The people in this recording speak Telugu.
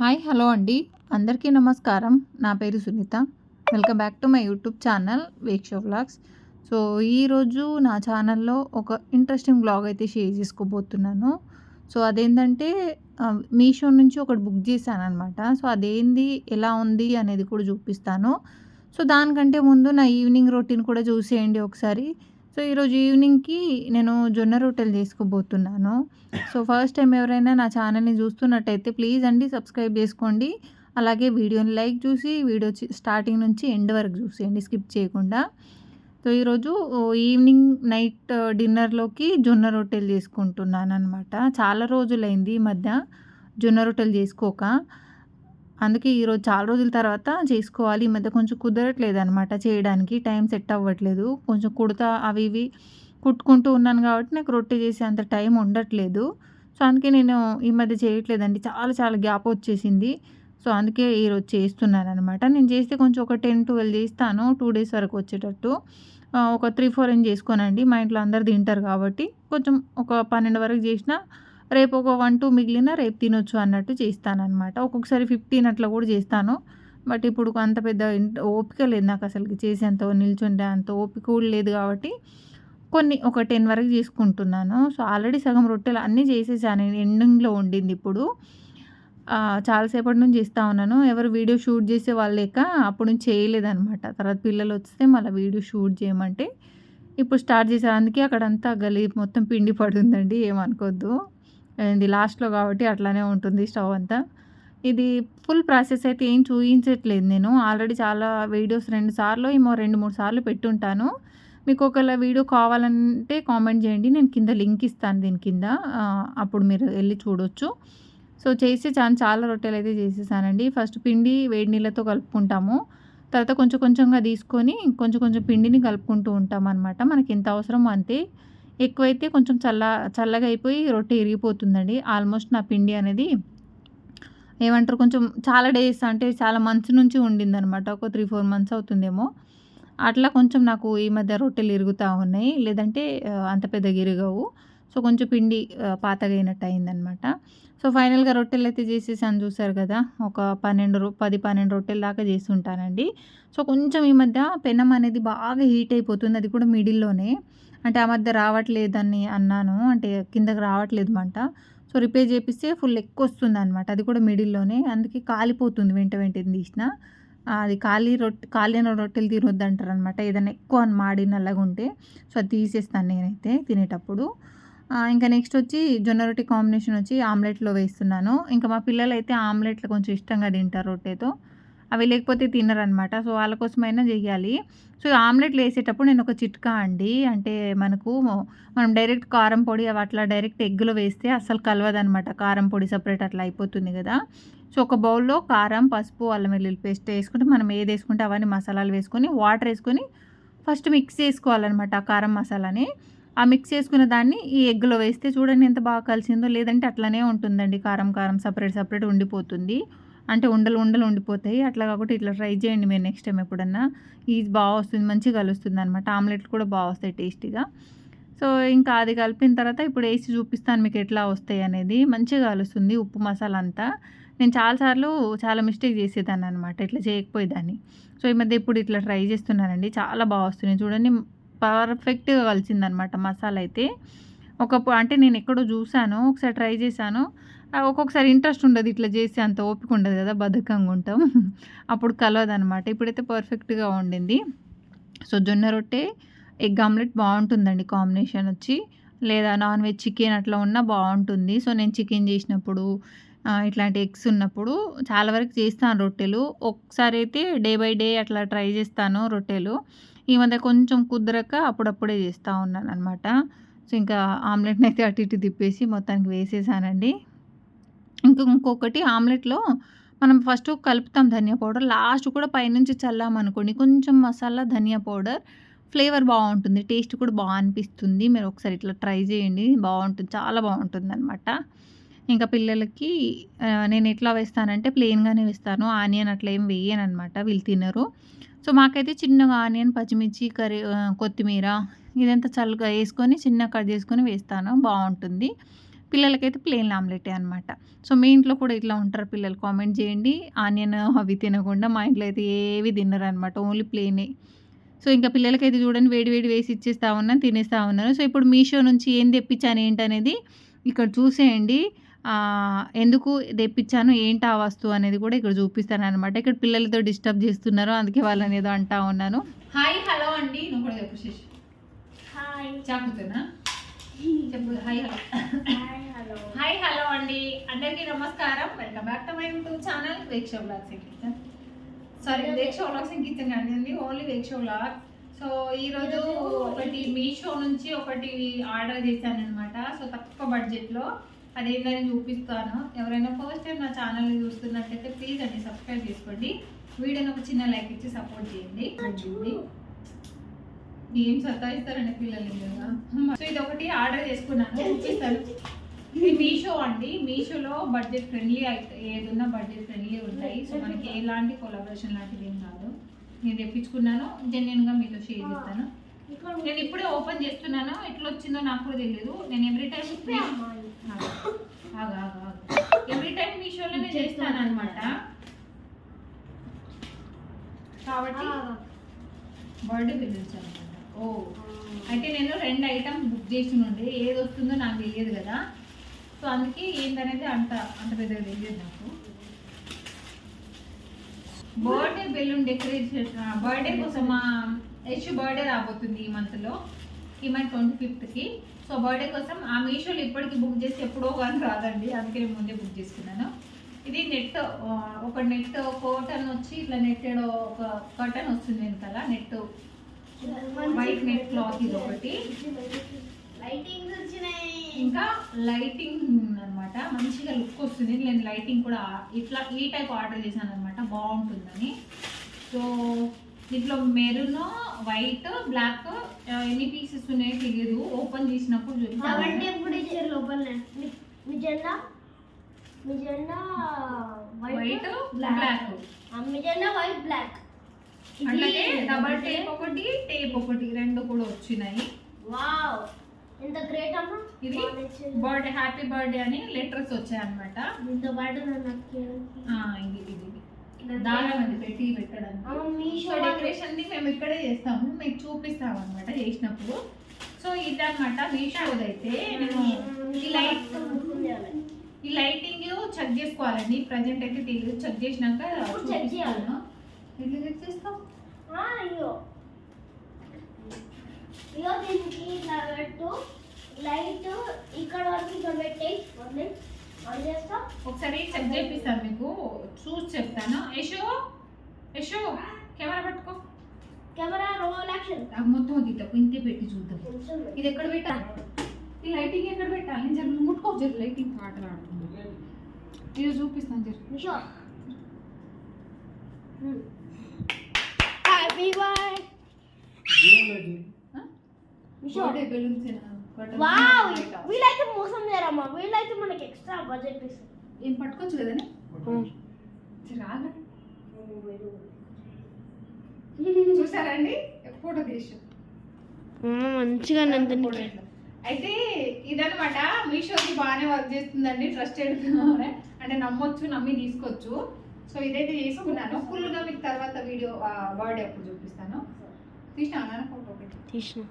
హాయ్ హలో అండి. అందరికీ నమస్కారం. నా పేరు Sunitha. Welcome back to my YouTube channel వేక్షో vlogs. So ఈరోజు నా ఛానల్లో ఒక ఇంట్రెస్టింగ్ బ్లాగ్ అయితే షేర్ చేసుకోబోతున్నాను. సో అదేంటంటే మీషో నుంచి ఒకటి బుక్ చేశాను అనమాట సో అదేంది ఎలా ఉంది అనేది కూడా చూపిస్తాను. సో దానికంటే ముందు నా ఈవినింగ్ రొటీన్ కూడా చూసేయండి ఒకసారి. సో ఈరోజు ఈవినింగ్కి నేను జొన్న రొట్టెలు చేసుకోబోతున్నాను సో ఫస్ట్ టైం ఎవరైనా నా ఛానల్ని చూస్తున్నట్టయితే ప్లీజ్ అండి సబ్స్క్రైబ్ చేసుకోండి. అలాగే వీడియోని లైక్ చూసి వీడియో స్టార్టింగ్ నుంచి ఎండ్ వరకు చూసేయండి స్కిప్ చేయకుండా. సో ఈరోజు ఈవినింగ్ నైట్ డిన్నర్లోకి జొన్న రొట్టెలు చేసుకుంటున్నాను అనమాట చాలా రోజులైంది ఈ మధ్య జొన్న రొట్టెలు చేసుకోక అందుకే ఈరోజు చాలా రోజుల తర్వాత చేసుకోవాలి. ఈ మధ్య కొంచెం కుదరట్లేదు అనమాట చేయడానికి. టైం సెట్ అవ్వట్లేదు. కొంచెం కుడతా అవి ఇవి కుట్టుకుంటూ ఉన్నాను కాబట్టి నాకు రొట్టె చేసే అంత టైం ఉండట్లేదు. సో అందుకే నేను ఈ మధ్య చేయట్లేదండి. చాలా చాలా గ్యాప్ వచ్చేసింది. సో అందుకే ఈరోజు చేస్తున్నాను అనమాట నేను చేస్తే కొంచెం ఒక టెన్ ట్వెల్వ్ చేస్తాను. టూ డేస్ వరకు వచ్చేటట్టు. ఒక త్రీ ఫోర్ ఏం చేసుకోనండి. మా ఇంట్లో అందరు తింటారు కాబట్టి కొంచెం ఒక పన్నెండు వరకు చేసిన రేపు ఒక వన్ టూ మిగిలిన రేపు తినొచ్చు అన్నట్టు చేస్తానమాట ఒక్కొక్కసారి ఫిఫ్టీన్ అట్లా కూడా చేస్తాను. బట్ ఇప్పుడు అంత పెద్ద ఓపిక లేదు నాకు అసలు చేసేంత నిల్చుండే అంత ఓపిక కూడా లేదు కాబట్టి కొన్ని ఒక టెన్ వరకు చేసుకుంటున్నాను. సో ఆల్రెడీ సగం రొట్టెలు అన్నీ చేసేసాను. ఎండింగ్లో ఉండింది ఇప్పుడు. చాలాసేపటి నుంచి చేస్తూ ఉన్నాను. ఎవరు వీడియో షూట్ చేసే వాళ్ళు లేక అప్పుడు నుంచి చేయలేదనమాట తర్వాత పిల్లలు వస్తే మళ్ళీ వీడియో షూట్ చేయమంటే ఇప్పుడు స్టార్ట్ చేసే అందుకే అక్కడంతా గలీ మొత్తం పిండి పడుందండి. ఏమనుకోవద్దు ఇది లాస్ట్లో కాబట్టి అట్లానే ఉంటుంది స్టవ్ అంతా. ఇది ఫుల్ ప్రాసెస్ అయితే ఏం చూపించట్లేదు నేను. ఆల్రెడీ చాలా వీడియోస్ రెండు సార్లు ఏమో రెండు మూడు సార్లు పెట్టుంటాను. మీకు ఒకవేళ వీడియో కావాలంటే కామెంట్ చేయండి. నేను కింద లింక్ ఇస్తాను దీని కింద. అప్పుడు మీరు వెళ్ళి చూడొచ్చు. సో చేసి చాలా చాలా రొట్టెలు అయితే చేసేసానండి. ఫస్ట్ పిండి వేడి నీళ్ళతో కలుపుకుంటాము. తర్వాత కొంచెం కొంచెంగా తీసుకొని కొంచెం కొంచెం పిండిని కలుపుకుంటూ ఉంటాం అనమాట మనకి ఎంత అవసరమో అంతే. ఎక్కువైతే కొంచెం చల్ల చల్లగా అయిపోయి రొట్టె ఇరిగిపోతుందండి. ఆల్మోస్ట్ నా పిండి అనేది ఏమంటారు కొంచెం చాలా డేస్ అంటే చాలా మంత్స్ నుంచి ఉండిందనమాట ఒక త్రీ ఫోర్ మంత్స్ అవుతుందేమో. అట్లా కొంచెం నాకు ఈ మధ్య రొట్టెలు ఇరుగుతూ ఉన్నాయి. లేదంటే అంత పెద్దగా ఇరగవు. సో కొంచెం పిండి పాతగైనట్టు అయినట్టు అయిందనమాట సో ఫైనల్గా రొట్టెలు అయితే చేసేసాను చూసారు కదా. ఒక పన్నెండు పది పన్నెండు రొట్టెల దాకా చేసి ఉంటానండి సో కొంచెం ఈ మధ్య పెనం అనేది బాగా హీట్ అయిపోతుంది. అది కూడా మిడిల్లోనే. అంటే ఆ మధ్య రావట్లేదని అన్నాను. అంటే కిందకి రావట్లేదు మంట సో రిపేర్ చేపిస్తే ఫుల్ ఎక్కువ వస్తుంది అనమాట అది కూడా మిడిల్లోనే. అందుకే కాలిపోతుంది వెంట వెంటనే తీసిన. అది ఖాళీ రొట్టె కాలిన రొట్టెలు తినొద్దు అంటారు అనమాట ఏదైనా ఎక్కువ మాడి నల్లగా ఉంటే సో అది తీసేస్తాను నేనైతే తినేటప్పుడు. ఇంకా నెక్స్ట్ వచ్చి జొన్న రొట్టె కాంబినేషన్ వచ్చి ఆమ్లెట్లో వేస్తున్నాను. ఇంకా మా పిల్లలు అయితే ఆమ్లెట్లు కొంచెం ఇష్టంగా తింటారు రొట్టెతో. అవి లేకపోతే తినరనమాట సో వాళ్ళ కోసమైనా చేయాలి సో ఆమ్లెట్లు వేసేటప్పుడు నేను ఒక చిట్కా అండి. అంటే మనకు మనం డైరెక్ట్ కారం పొడి అట్లా డైరెక్ట్ ఎగ్గులో వేస్తే అస్సలు కలవదనమాట కారం పొడి సపరేట్ అట్లా అయిపోతుంది కదా సో ఒక బౌల్లో కారం పసుపు అల్లం వెల్లుల్లి పేస్ట్ వేసుకుంటే మనం ఏది వేసుకుంటే అవన్నీ మసాలాలు వేసుకొని వాటర్ వేసుకొని ఫస్ట్ మిక్స్ చేసుకోవాలన్నమాట ఆ కారం మసాలాని. ఆ మిక్స్ చేసుకున్న దాన్ని ఈ ఎగ్గులో వేస్తే చూడండి ఎంత బాగా కలిసిందో. లేదంటే అట్లనే ఉంటుందండి కారం కారం సపరేట్ సపరేట్ ఉండిపోతుంది. అంటే ఉండలు ఉండలు ఉండిపోతాయి. అట్లా కాకుండా ఇట్లా ట్రై చేయండి మీరు నెక్స్ట్ టైం ఎప్పుడన్నా. ఇది బాగా వస్తుంది మంచిగా కలుస్తుంది అనమాట ఆమ్లెట్లు కూడా బాగా వస్తాయి టేస్టీగా. సో ఇంకా అది కలిపిన తర్వాత ఇప్పుడు వేసి చూపిస్తాను మీకు ఎట్లా వస్తాయి అనేది. మంచిగా కలుస్తుంది ఉప్పు మసాలా అంతా. నేను చాలాసార్లు చాలా మిస్టేక్ చేసేదాన్ని అనమాట ఇట్లా చేయకపోయేదాన్ని. సో ఈ మధ్య ఇప్పుడు ఇట్లా ట్రై చేస్తున్నానండి. చాలా బాగా వస్తున్నాయి. చూడండి పర్ఫెక్ట్గా కలిసిందనమాట మసాలా అయితే. ఒక అంటే నేను ఎక్కడో చూశాను ఒకసారి ట్రై చేశాను. ఒక్కొక్కసారి ఇంట్రెస్ట్ ఉండదు ఇట్లా చేసి అంత ఓపిక ఉండదు కదా బద్ధకంగా ఉంటాం. అప్పుడు కలవదు అనమాట ఇప్పుడైతే పర్ఫెక్ట్గా ఉండింది. సో జొన్న రొట్టె ఎగ్ ఆమ్లెట్ బాగుంటుందండి కాంబినేషన్ వచ్చి. లేదా నాన్ వెజ్ చికెన్ అట్లా ఉన్నా బాగుంటుంది. సో నేను చికెన్ చేసినప్పుడు ఇట్లాంటి ఎగ్స్ ఉన్నప్పుడు చాలా వరకు చేస్తాను రొట్టెలు. ఒకసారి అయితే డే బై డే అట్లా ట్రై చేస్తాను రొట్టెలు. ఈ మధ్య కొంచెం కుదరక అప్పుడప్పుడే చేస్తూ ఉన్నాను అనమాట సో ఇంకా ఆమ్లెట్ని అయితే అటు ఇటు తిప్పేసి మొత్తానికి వేసేసానండి. ఇంకా ఇంకొకటి ఆమ్లెట్లో మనం ఫస్ట్ కలుపుతాం ధనియా పౌడర్. లాస్ట్ కూడా పైనుంచి చల్లామనుకోండి కొంచెం మసాలా ధనియా పౌడర్. ఫ్లేవర్ బాగుంటుంది టేస్ట్ కూడా బాగా అనిపిస్తుంది. మీరు ఒకసారి ఇట్లా ట్రై చేయండి బాగుంటుంది చాలా బాగుంటుంది అనమాట ఇంకా పిల్లలకి నేను ఎట్లా వేస్తానంటే ప్లెయిన్గానే వేస్తాను. ఆనియన్ అట్లా ఏం వేయను అనమాట వీళ్ళు తినరు. సో మాకైతే చిన్నగా ఆనియన్ పచ్చిమిర్చి కర్రీ కొత్తిమీర ఇదంతా చల్లగా వేసుకొని చిన్న కట్ చేసుకొని వేస్తాను. బాగుంటుంది. పిల్లలకైతే ప్లెయిన్ ఆమ్లెటే అనమాట సో మీ ఇంట్లో కూడా ఇట్లా ఉంటారు పిల్లలు కామెంట్ చేయండి. ఆనియన్ అవి తినకుండా మా ఇంట్లో అయితే ఏవి తినరు అనమాట ఓన్లీ ప్లెయినే సో ఇంకా పిల్లలకైతే చూడండి వేడి వేడి వేసి ఇచ్చేస్తా ఉన్నాను తినేస్తా ఉన్నాను. సో ఇప్పుడు మీషో నుంచి ఏం తెప్పించాను ఏంటనేది ఇక్కడ చూసేయండి. ఎందుకు తెప్పించాను ఏంటి ఆ వస్తువు అనేది కూడా ఇక్కడ చూపిస్తాను అనమాట ఇక్కడ పిల్లలతో డిస్టర్బ్ చేస్తున్నారు అందుకే వాళ్ళని ఏదో అంటా ఉన్నాను. హాయ్ హలో అండి. నువ్వు కూడా చెప్పు శేష్. హాయ్. చాకుతున్నా చెప్పు hi hello. Hi hello. Hi hello అండి. అందరికీ నమస్కారం. Welcome back to my YouTube channel Veksha blogs kitchen sorry Veksha blogs kitchen అండి ఓన్లీ వేక్ష బ్లాగ్ సో ఈరోజు ఒకటి మీషో నుంచి ఒకటి ఆర్డర్ చేశాను అనమాట సో తక్కువ బడ్జెట్లో అదేంటని చూపిస్తాను. ఎవరైనా ఫస్ట్ టైం నా ఛానల్ని చూస్తున్నట్టయితే ప్లీజ్ అండి సబ్స్క్రైబ్ చేసుకోండి. వీడియోని ఒక చిన్న లైక్ ఇచ్చి సపోర్ట్ చేయండి. ఏం సతాయిస్తారండి పిల్లలు కదా సో ఇది ఒకటి ఆర్డర్ చేసుకున్నాను. చూపిస్తాను. ఇది మీషో అండి. మీషోలో బడ్జెట్ ఫ్రెండ్లీ అయితే ఏదున్నా బడ్జెట్ ఫ్రెండ్లీ ఉంటాయి. సో మనకి ఎలాంటి కొలాబరేషన్ లాంటిది ఏం కాదు. నేను తెప్పించుకున్నాను. జెన్యున్గా మీతో షేర్ చేస్తాను. నేను ఇప్పుడే ఓపెన్ చేస్తున్నాను. ఎట్లా వచ్చిందో నాకు కూడా తెలియదు. నేను ఎవ్రీ టైం ఎవ్రీ టైం మీషోలోనే చేస్తాను అనమాట కాబట్టి బర్త్డే పిలిచాను అనమాట ఓ అయితే నేను రెండు ఐటమ్స్ బుక్ చేసి ఉండే ఏది వస్తుందో నాకు తెలియదు కదా. సో అందుకే ఏంటనేది అంత అంత పెద్దగా తెలియదు నాకు. బర్త్డే బెలూన్ డెకరేషన్ బర్త్డే కోసం మా యశ్ బర్త్డే రాబోతుంది ఈ మంత్లో ఈ మంత్ ట్వంటీ ఫిఫ్త్కి సో బర్త్డే కోసం ఆ మీషోలో ఇప్పటికి బుక్ చేసి ఎప్పుడో కానీ రాదండి. అందుకే నేను ముందే బుక్ చేసుకున్నాను. ఇది నెట్ ఒక నెట్ కోటన్ వచ్చి ఇట్లా నెట్టెడ్ ఒక కటన్ వస్తుంది వెనకాల. నెట్ వైట్ నెట్ క్లాత్ ఇది ఒకటి. ఇంకా లైటింగ్ అన్నమాట. మంచిగా లుక్ వస్తుంది. నేను లైటింగ్ కూడా ఇట్లా ఈ టైప్ ఆర్డర్ చేశాను అనమాట బాగుంటుందని. సో దీంట్లో మెరూన్ వైట్ బ్లాక్ ఎన్ని పీసెస్ ఉన్నాయో తెలియదు ఓపెన్ చేసినప్పుడు చూపిస్తాను వైట్ బ్లాక్. White black. అట్లాగే డబల్ టేప్ ఒకటి టేప్ ఒకటి రెండు కూడా వచ్చినాయి. వావ్! ఎంత గ్రేట్ అమ్మా! ఇది. బర్త్డే హ్యాపీ బర్త్డే అని లెటర్స్ వచ్చాయి అనమాట దీంతో పాటు నన్ను అక్కేయడానికి. ఇది ఇది దారం అది పెట్టి మీషో డెకరేషన్ని మేము ఇక్కడే చేస్తాము. మీకు చూపిస్తాం అనమాట చేసినప్పుడు. సో ఇదన్నమాట మీషోది అయితే నేను ఈ లైట్ ఈ లైటింగ్ చెక్ చేసుకోవాలండి. ప్రజెంట్ అయితే తెలియదు చెక్ చేసినాక check చేయాలి. ఎట్లా చెక్ చేస్తాం? దీనికి పెట్టు. లైట్ ఇక్కడ వరకు ఇక్కడ చేస్తా ఒకసారి చెక్ చేపిస్తాను మీకు. చూసి చెప్తాను. యశో యశో కెమెరా పట్టుకో. Camera roll action. ఆ మొత్తం గిట్ట ఇంతే పెట్టి చూద్దాం. ఇది ఎక్కడ పెట్టాలి? ఈ లైటింగ్ ఎక్కడ పెట్టాలి? నేను జర ముట్టుకో జర. లైటింగ్ ఆటలు ఆడుతుంది. ఇది చూపిస్తాను జర. Nisho happy birthday Nisho birthday balloons wow వీళ్ళైతే మోసం చేయరమ్మా. వీళ్ళైతే మనకి ఎక్స్ట్రా బడ్జెట్ ఇస్తారు ఏం పట్టుకోవచ్చు కదనే జర ఆగండి. చూసారండి ఫోటో తీసి. మంచిగా అయితే ఇదనమాట మీషోకి బాగానే వర్క్ చేస్తుందండి. ట్రస్టెడ్ అంటే నమ్మొచ్చు నమ్మి తీసుకోవచ్చు. సో ఇదైతే చేసుకున్నాను ఫుల్గా మీకు తర్వాత వీడియో బర్త్డే అప్పుడు చూపిస్తాను. తీసినా ఫోటో తీసిన.